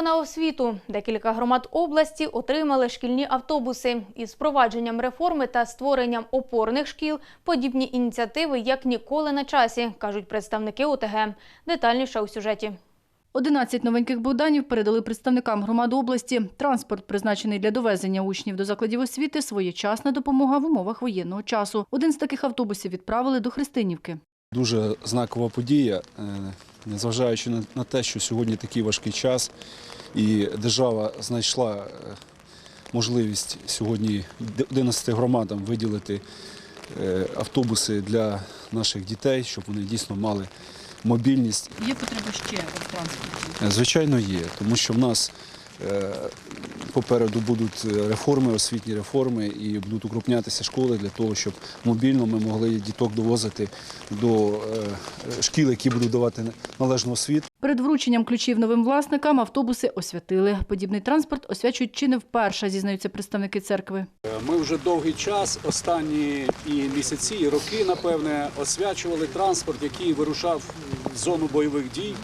Право на освіту. Декілька громад області отримали шкільні автобуси. Із впровадженням реформи та створенням опорних шкіл подібні ініціативи як ніколи на часі, кажуть представники ОТГ. Детальніше у сюжеті. 11 новеньких Богданів передали представникам громад області. Транспорт, призначений для довезення учнів до закладів освіти, своєчасна допомога в умовах воєнного часу. Один з таких автобусів відправили до Христинівки. Дуже знакова подія, е, незважаючи на- те, що сьогодні такий важкий час, і держава знайшла е, можливість сьогодні 11 громадам виділити е, автобуси для наших дітей, щоб вони дійсно мали мобільність. Є потреба ще в транспорті. Е, Звичайно, є, тому що в нас попереду будуть е, реформи, освітні реформи, і будуть укрупнятися школи для того, щоб мобільно ми могли діток довозити до е, шкіл, які будуть давати належну освіту. Перед врученням ключів новим власникам автобуси освятили. Подібний транспорт освячують чи не вперше, зізнаються представники церкви. Ми вже довгий час, останні і місяці, і роки, напевне, освячували транспорт, який вирушав в зону бойових дій.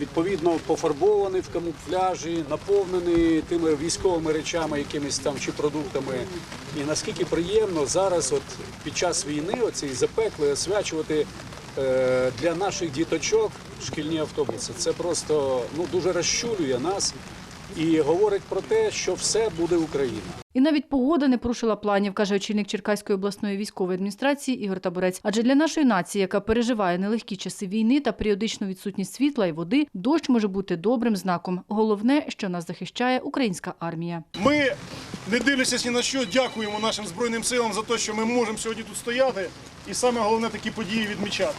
Відповідно, пофарбований в камуфляжі, наповнений тими військовими речами, якимись там чи продуктами. І наскільки приємно зараз, от під час війни, оцей запекли освячувати е, для наших діточок шкільні автобуси. Це просто ну дуже розчулює нас і говорить про те, що все буде Україна. І навіть погода не порушила планів, каже очільник Черкаської обласної військової адміністрації Ігор Табурець. Адже для нашої нації, яка переживає нелегкі часи війни та періодичну відсутність світла і води, дощ може бути добрим знаком. Головне, що нас захищає українська армія. Ми, не дивлячись ні на що, дякуємо нашим Збройним силам за те, що ми можемо сьогодні тут стояти і саме головне такі події відмічати.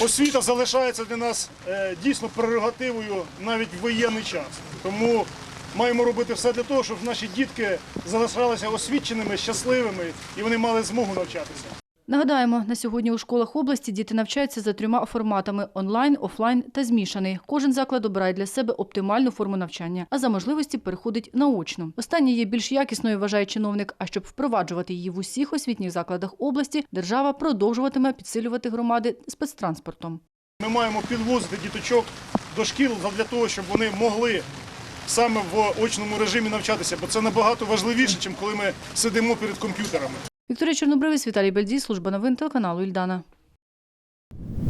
Освіта залишається для нас е, дійсно прерогативою навіть в воєнний час. Тому маємо робити все для того, щоб наші дітки залишалися освіченими, щасливими і вони мали змогу навчатися. Нагадаємо, на сьогодні у школах області діти навчаються за трьома форматами – онлайн, офлайн та змішаний. Кожен заклад обирає для себе оптимальну форму навчання, а за можливості переходить на очну. Останнє є більш якісною, вважає чиновник, а щоб впроваджувати її в усіх освітніх закладах області, держава продовжуватиме підсилювати громади спецтранспортом. Ми маємо підвозити діточок до шкіл для того, щоб вони могли саме в очному режимі навчатися, бо це набагато важливіше, ніж коли ми сидимо перед комп'ютерами. Вікторія Чорнобривець, Віталій Бельдій, служба новин телеканалу Ільдана.